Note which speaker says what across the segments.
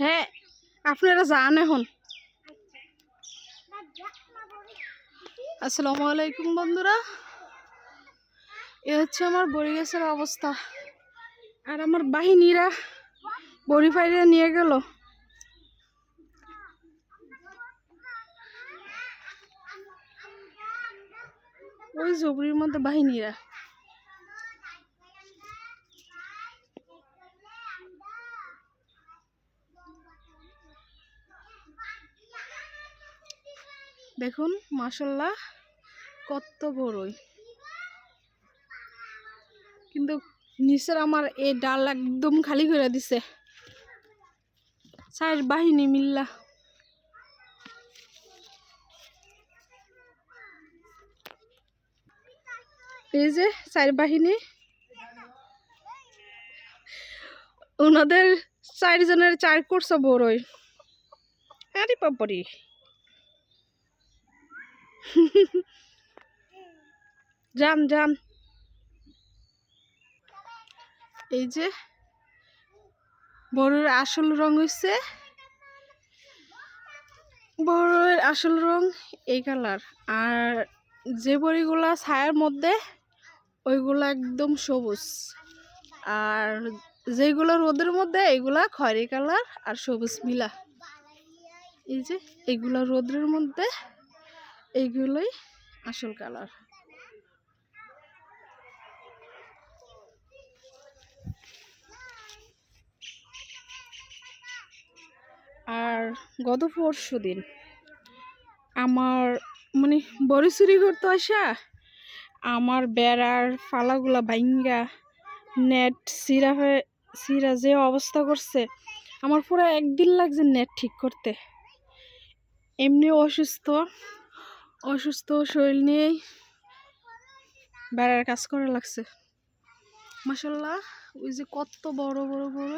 Speaker 1: হ্যাঁ আপনারা যান এখন। আসসালামু আলাইকুম বন্ধুরা। এ হচ্ছে আমার বড়ি গাছের অবস্থা। আর আমার বাহিনীরা বড়ি ফাইরে নিয়ে গেল। ওই জবরির মধ্যে বাহিনীরা। দেখুন মাসাল্লাহ কত বড়ই। কিন্তু নিচের আমার এই ডাল একদম খালি করে দিছে। চার বাহিনী মিল্লা। এই যে চার বাহিনী। ওনাদের চারজনের চার করছে বড়ই। আরে বাবারি যান যান এই যে বড়ের আসল রং হচ্ছে বড়ের আসল রং এই কালার। আর যে বড়িগুলা ছায়ার মধ্যে, ওইগুলা একদম সবুজ। আর যেগুলো রোদের মধ্যে এগুলা খয়রি কালার আর সবুজ মিলা। এই যে এগুলা রোদের মধ্যে এইগুলোই আসল কালার আর গত পরশু দিন আমার মানে বড়ি চুরি করতে আসা, আমার বেড়ার ফালাগুলা ভাঙ্গা নেট সিরা হয়ে, সিরা যে অবস্থা করছে, আমার পুরো একদিন লাগছে নেট ঠিক করতে। এমনি অসুস্থ অসুস্থ, শরীর নিয়েই বেড়ার কাজ করা লাগছে। মাসাল্লাহ ওই যে কত বড় বড় বড়।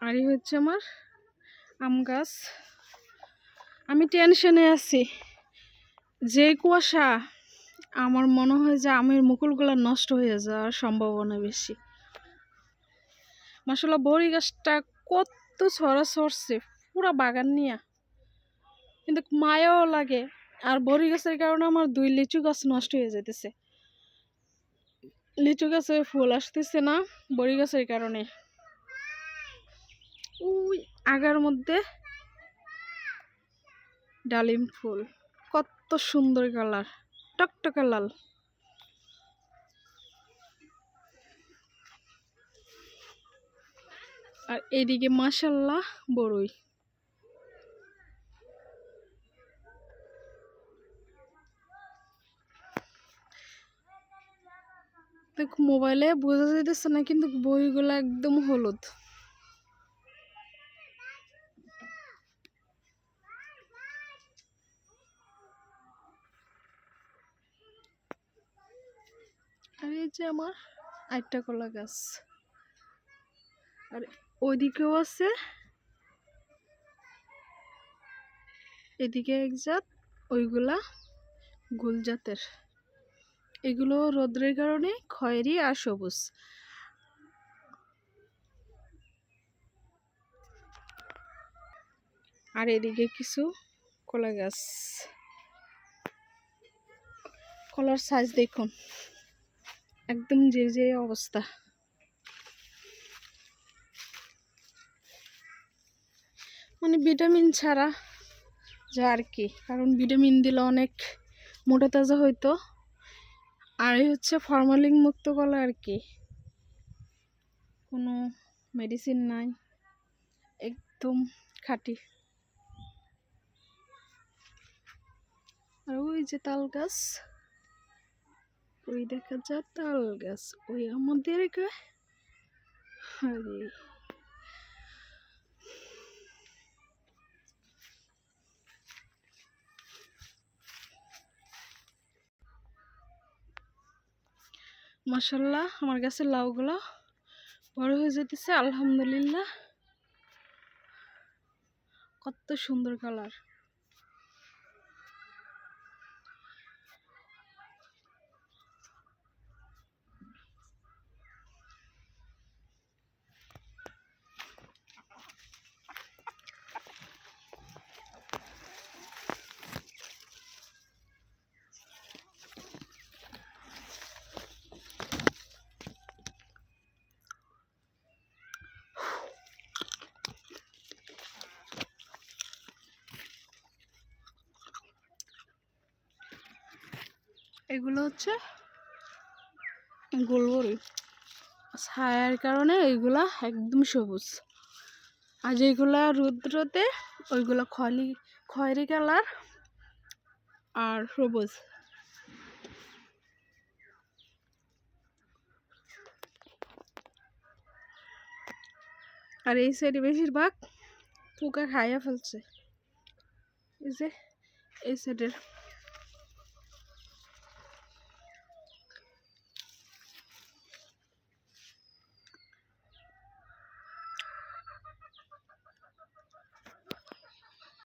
Speaker 1: আর হচ্ছে আমার আম গাছ। আমি টেনশনে আছি যে কুয়াশা, আমার মনে হয় যে আমের মুকুলগুলো নষ্ট হয়ে যাওয়ার সম্ভাবনা বেশি। মাসাল্লাহ বড়ি গাছটা কত ছড়া ছড়ছে পুরা বাগান নিয়ে। কিন্তু মায়াও লাগে, আর বড়ি গাছের কারণে আমার দুই লিচু গাছ নষ্ট হয়ে যেতেছে লিচু গাছে ফুল আসতেছে না বড়ি গাছের কারণে। ওই আগার মধ্যে ডালিম ফুল, কত সুন্দর কালার, টকটকা লাল। আর এদিকে মাসাল্লাহ বড়ই। দেখ, মোবাইলে বোঝা যাইতেছে না কিন্তু বইগুলো একদম হলুদ। আর এই যে আমার আটটা কলা গাছ। আর ওইদিকেও আছে। এদিকে এক জাত, ওইগুলা গোল জাতের। এগুলো রোদ্রের কারণে খয়েরি আর সবুজ। আর এদিকে কিছু কলা গাছ। কলার সাইজ দেখুন। একদম যে যে অবস্থা। মানে ভিটামিন ছাড়া যা আর কি। কারণ ভিটামিন দিলে অনেক মোটা তাজা হইতো। আর হচ্ছে ফরমালিন মুক্ত কলা আর কি। কোনো মেডিসিন নাই। একদম খাঁটি। আর ওই যে তাল গাছ, ওই দেখা যায় তাল গাছ। ওই আমাদের গায়ে মাসাল্লাহ আমার গাছের লাউগুলো বড় হয়ে যেতেছে আলহামদুলিল্লাহ। কত সুন্দর কালার। এগুলো হচ্ছে গোলবরি ছায়ার কারণে এইগুলা একদম সবুজ। আর যেগুলা রুদ্রতে, ওইগুলো খয়লি খয়েরি কালার আর সবুজ। আর এই সাইডে বেশিরভাগ পোকা খাইয়া ফেলছে। এই যে, এই সাইডের